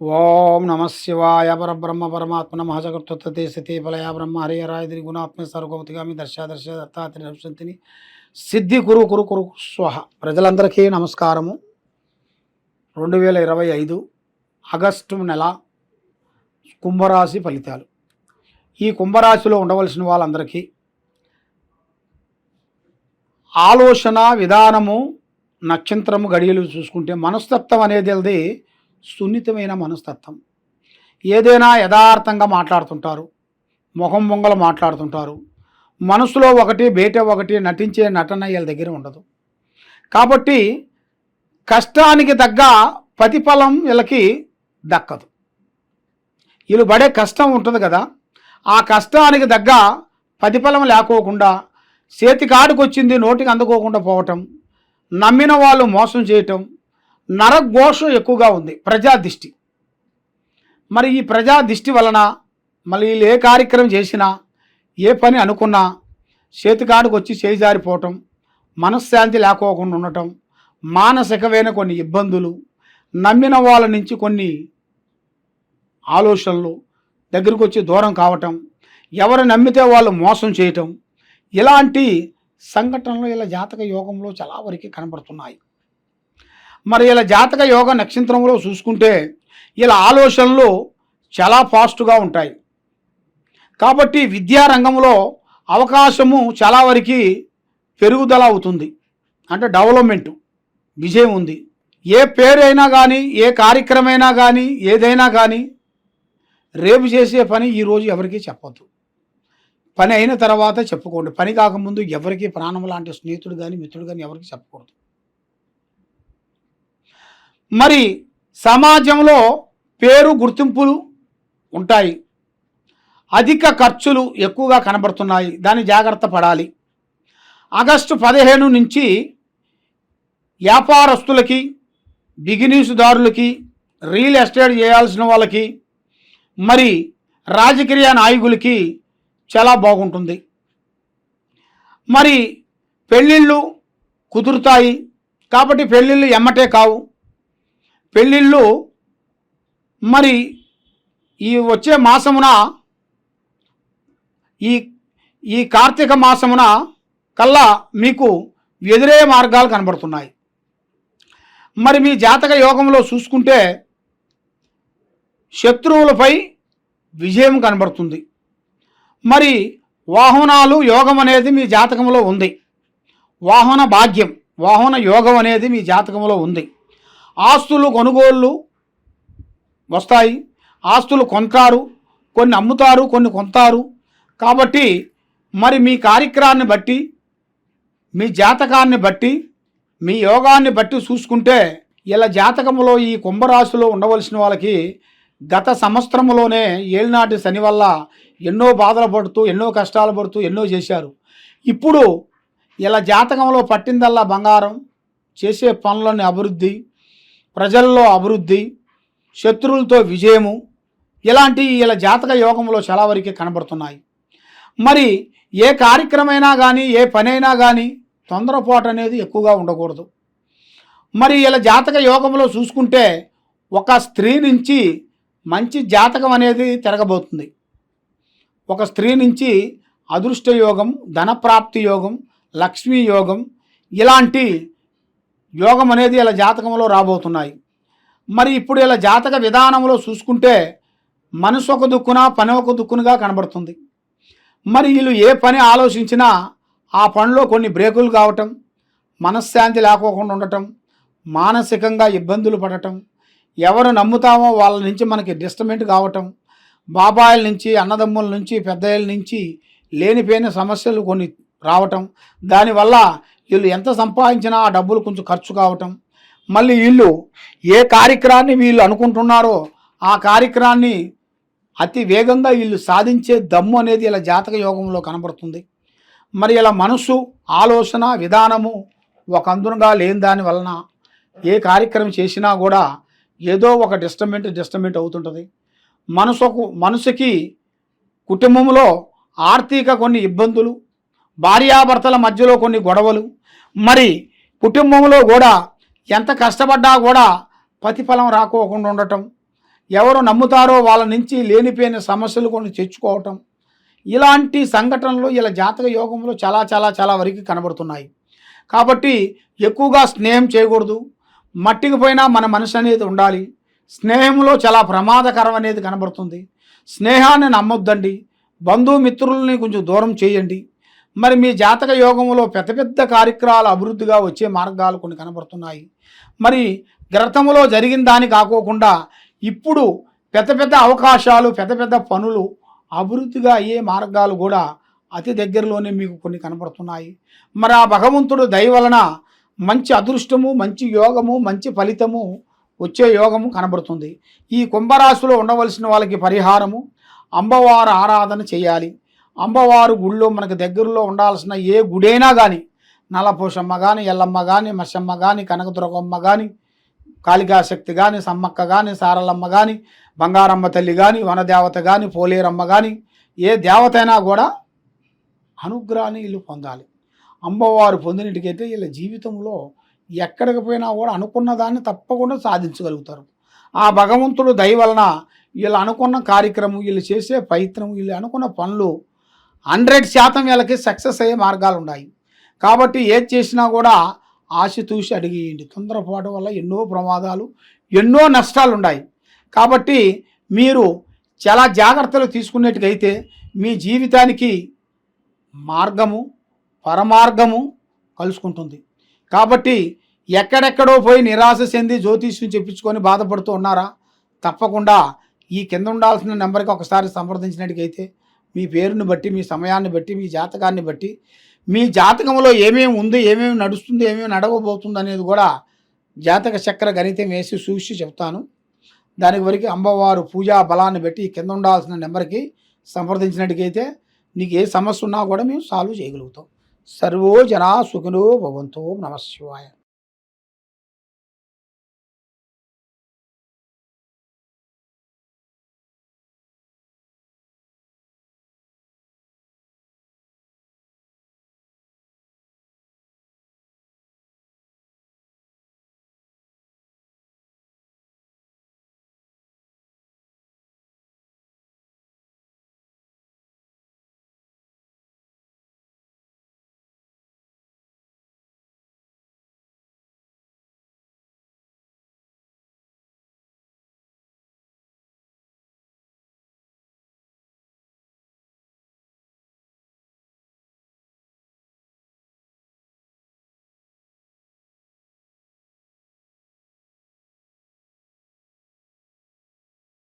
ఓం నమ శివాయ పరబ్రహ్మ పరమాత్మ నమ జగత్తే సతీ ఫలయ బ్రహ్మ హరియరాయ గుణాత్మ సర్వగౌతిగామి దర్శ దర్శ దత్తాత్రి నృశంతిని సిద్ధి కురు కురు కురు స్వహ. ప్రజలందరికీ నమస్కారము. రెండు వేల ఇరవై ఐదు ఆగస్టు నెల కుంభరాశి ఫలితాలు. ఈ కుంభరాశిలో ఉండవలసిన వాళ్ళందరికీ ఆలోచన విధానము నక్షత్రము గడియలు చూసుకుంటే మనస్తత్వం అనేది అది సున్నితమైన మనస్తత్వం. ఏదైనా యథార్థంగా మాట్లాడుతుంటారు. ముఖం మొంగలు మాట్లాడుతుంటారు. మనసులో ఒకటి బయట ఒకటి నటించే నటన వీళ్ళ దగ్గర ఉండదు. కాబట్టి కష్టానికి తగ్గ ప్రతిఫలం వీళ్ళకి దక్కదు. వీళ్ళు పడే కష్టం ఉంటుంది కదా. ఆ కష్టానికి తగ్గ ప్రతిఫలం లేకోకుండా చేతికాడికి వచ్చింది నోటికి అందుకోకుండా పోవటం నమ్మిన వాళ్ళు మోసం చేయటం నరఘోషం ఎక్కువగా ఉంది ప్రజా దిష్టి. మరి ఈ ప్రజా దిష్టి వలన మళ్ళీ వీళ్ళు ఏ కార్యక్రమం చేసినా ఏ పని అనుకున్నా చేతికాడికి వచ్చి చేజారిపోవటం మనశ్శాంతి లేకోకుండా ఉండటం మానసికమైన కొన్ని ఇబ్బందులు నమ్మిన వాళ్ళ నుంచి కొన్ని ఆలోచనలు దగ్గరికి వచ్చి దూరం కావటం ఎవరు నమ్మితే వాళ్ళు మోసం చేయటం ఇలాంటి సంఘటనలు ఇలా జాతక యోగంలో చాలా వరకు కనబడుతున్నాయి. మరి ఇలా జాతక యోగ నక్షత్రంలో చూసుకుంటే ఇలా ఆలోచనలు చాలా ఫాస్ట్గా ఉంటాయి. కాబట్టి విద్యారంగంలో అవకాశము చాలా వరకు పెరుగుదల అవుతుంది. అంటే డెవలప్మెంట్ విజయం ఉంది. ఏ పేరైనా కానీ ఏ కార్యక్రమైనా కానీ ఏదైనా కానీ రేపు చేసే పని ఈరోజు ఎవరికీ చెప్పద్దు. పని అయిన తర్వాత చెప్పుకోండి. పని కాకముందు ఎవరికి ప్రాణం లాంటి స్నేహితుడు కానీ మిత్రుడు కానీ ఎవరికి చెప్పకూడదు. మరి సమాజంలో పేరు గుర్తింపులు ఉంటాయి. అధిక ఖర్చులు ఎక్కువగా కనబడుతున్నాయి. దాన్ని జాగ్రత్త పడాలి. ఆగస్టు పదిహేను నుంచి వ్యాపారస్తులకి బిగినీసుదారులకి రియల్ ఎస్టేట్ చేయాల్సిన వాళ్ళకి మరి రాజకీయ నాయకులకి చాలా బాగుంటుంది. మరి పెళ్ళిళ్ళు కుదురుతాయి. కాబట్టి పెళ్ళిళ్ళు ఎమ్మటే కావు. పెళ్ళిళ్ళు మరి ఈ వచ్చే మాసమున ఈ ఈ కార్తీక మాసమున కల్లా మీకు ఎదురే మార్గాలు కనబడుతున్నాయి. మరి మీ జాతక యోగంలో చూసుకుంటే శత్రువులపై విజయం కనబడుతుంది. మరి వాహనాలు యోగం అనేది మీ జాతకంలో ఉంది. వాహన భాగ్యం వాహన యోగం అనేది మీ జాతకంలో ఉంది. ఆస్తులు కొనుగోళ్ళు వస్తాయి ఆస్తులు కొంటారు కొన్ని అమ్ముతారు కొన్ని కొంటారు కాబట్టి మరి మీ కార్యక్రమాన్ని బట్టి మీ జాతకాన్ని బట్టి మీ యోగాన్ని బట్టి చూసుకుంటే ఇలా జాతకంలో ఈ కుంభరాశిలో ఉండవలసిన వాళ్ళకి గత సంవత్సరంలోనే ఏళ్ళనాటి శని వల్ల ఎన్నో బాధలు పడుతూ ఎన్నో కష్టాలు పడుతూ ఎన్నో చేశారు. ఇప్పుడు ఇలా జాతకంలో పట్టిందల్లా బంగారం చేసే పనులన్నీ అభివృద్ధి ప్రజల్లో అభివృద్ధి శత్రువులతో విజయము ఇలాంటి ఇలా జాతక యోగంలో చాలా వరకు కనబడుతున్నాయి. మరి ఏ కార్యక్రమైనా కానీ ఏ పనైనా కానీ తొందరపాటు అనేది ఎక్కువగా ఉండకూడదు. మరి ఇలా జాతక యోగంలో చూసుకుంటే ఒక స్త్రీ నుంచి మంచి జాతకం అనేది తిరగబోతుంది. ఒక స్త్రీ నుంచి అదృష్ట యోగం ధనప్రాప్తి యోగం లక్ష్మీ యోగం ఇలాంటి యోగం అనేది ఇలా జాతకంలో రాబోతున్నాయి. మరి ఇప్పుడు ఇలా జాతక విధానంలో చూసుకుంటే మనసు ఒక దుక్కున పని ఒక దుక్కునుగా కనబడుతుంది. మరి వీళ్ళు ఏ పని ఆలోచించినా ఆ పనిలో కొన్ని బ్రేకులు కావటం మనశ్శాంతి లేకోకుండా ఉండటం మానసికంగా ఇబ్బందులు పడటం ఎవరు నమ్ముతామో వాళ్ళ నుంచి మనకి డిస్టర్బెంట్ కావటం బాబాయిల నుంచి అన్నదమ్ముల నుంచి పెద్దయ్యల నుంచి లేనిపోయిన సమస్యలు కొన్ని రావటం దానివల్ల వీళ్ళు ఎంత సంపాదించినా ఆ డబ్బులు కొంచెం ఖర్చు కావటం. మళ్ళీ వీళ్ళు ఏ కార్యక్రమాన్ని వీళ్ళు అనుకుంటున్నారో ఆ కార్యక్రమాన్ని అతి వేగంగా వీళ్ళు సాధించే దమ్ము అనేది ఇలా జాతక యోగంలో కనబడుతుంది. మరి ఇలా మనసు ఆలోచన విధానము ఒక అందునుగా లేని దాని వలన ఏ కార్యక్రమం చేసినా కూడా ఏదో ఒక డిస్టర్బెంట్ డిస్టర్బెంట్ అవుతుంటుంది. మనసుకు మనసుకి కుటుంబంలో ఆర్థిక కొన్ని ఇబ్బందులు భార్యాభర్తల మధ్యలో కొన్ని గొడవలు మరి కుటుంబంలో కూడా ఎంత కష్టపడ్డా కూడా ప్రతిఫలం రాకోకుండా ఉండటం ఎవరు నమ్ముతారో వాళ్ళ నుంచి లేనిపోయిన సమస్యలు కొన్ని తెచ్చుకోవటం ఇలాంటి సంఘటనలు ఇలా జాతక యోగంలో చాలా చాలా చాలా వరకు కనబడుతున్నాయి. కాబట్టి ఎక్కువగా స్నేహం చేయకూడదు. మట్టికి పోయినా మన మనసు అనేది ఉండాలి. స్నేహంలో చాలా ప్రమాదకరం అనేది కనబడుతుంది. స్నేహాన్ని నమ్మొద్దండి. బంధుమిత్రుల్ని కొంచెం దూరం చేయండి. మరి మీ జాతక యోగంలో పెద్ద పెద్ద కార్యక్రమాలు అభివృద్ధిగా వచ్చే మార్గాలు కొన్ని కనబడుతున్నాయి. మరి గ్రతములో జరిగిన దాని కాకోకుండా ఇప్పుడు పెద్ద పెద్ద అవకాశాలు పెద్ద పెద్ద పనులు అభివృద్ధిగా అయ్యే మార్గాలు కూడా అతి దగ్గరలోనే మీకు కొన్ని కనపడుతున్నాయి మరి ఆ భగవంతుడు దయ వలన మంచి అదృష్టము మంచి యోగము మంచి ఫలితము వచ్చే యోగము కనబడుతుంది. ఈ కుంభరాశిలో ఉండవలసిన వాళ్ళకి పరిహారము అమ్మవారు ఆరాధన చేయాలి. అమ్మవారు గుళ్ళో మనకు దగ్గరలో ఉండాల్సిన ఏ గుడైనా కానీ నలపోషమ్మ కానీ ఎల్లమ్మ కానీ మసమ్మ కానీ కనకదుర్గమ్మ కానీ కాళికాశక్తి కానీ సమ్మక్క కానీ సారలమ్మ కానీ బంగారమ్మ తల్లి కానీ వనదేవత కానీ పోలేరమ్మ కానీ ఏ దేవత అయినా కూడా అనుగ్రహాన్ని వీళ్ళు పొందాలి. అమ్మవారు పొందినట్టుకైతే వీళ్ళ జీవితంలో ఎక్కడికి పోయినా కూడా అనుకున్న దాన్ని తప్పకుండా సాధించగలుగుతారు. ఆ భగవంతుడు దయ వలన వీళ్ళు అనుకున్న కార్యక్రమం వీళ్ళు చేసే ప్రయత్నం వీళ్ళు అనుకున్న పనులు హండ్రెడ్ శాతం వీళ్ళకి సక్సెస్ అయ్యే మార్గాలు ఉన్నాయి. కాబట్టి ఏది చేసినా కూడా ఆశతూసి అడిగేయండి. తొందరపాటు వల్ల ఎన్నో ప్రమాదాలు ఎన్నో నష్టాలు ఉన్నాయి. కాబట్టి మీరు చాలా జాగ్రత్తలు తీసుకునేట్టుకైతే మీ జీవితానికి మార్గము పరమార్గము కలుసుకుంటుంది. కాబట్టి ఎక్కడెక్కడో పోయి నిరాశ చెంది జ్యోతిష్యం చెప్పించుకొని బాధపడుతూ ఉన్నారా? తప్పకుండా ఈ కింద ఉండాల్సిన నెంబర్కి ఒకసారి సంప్రదించినట్టుకైతే మీ పేరుని బట్టి మీ సమయాన్ని బట్టి మీ జాతకాన్ని బట్టి మీ జాతకంలో ఏమేమి ఉంది ఏమేమి నడుస్తుంది ఏమేమి నడవబోతుంది అనేది కూడా జాతక చక్ర గణితం వేసి చూసి చెప్తాను. దానికి వరకు అమ్మవారు పూజా బలాన్ని బట్టి కింద ఉండాల్సిన నెంబర్కి సంప్రదించినట్టుకైతే నీకు ఏ సమస్య ఉన్నా కూడా మేము సాల్వ్ చేయగలుగుతాం. సర్వో జనా సుఖినో భవంతో నమశివాయ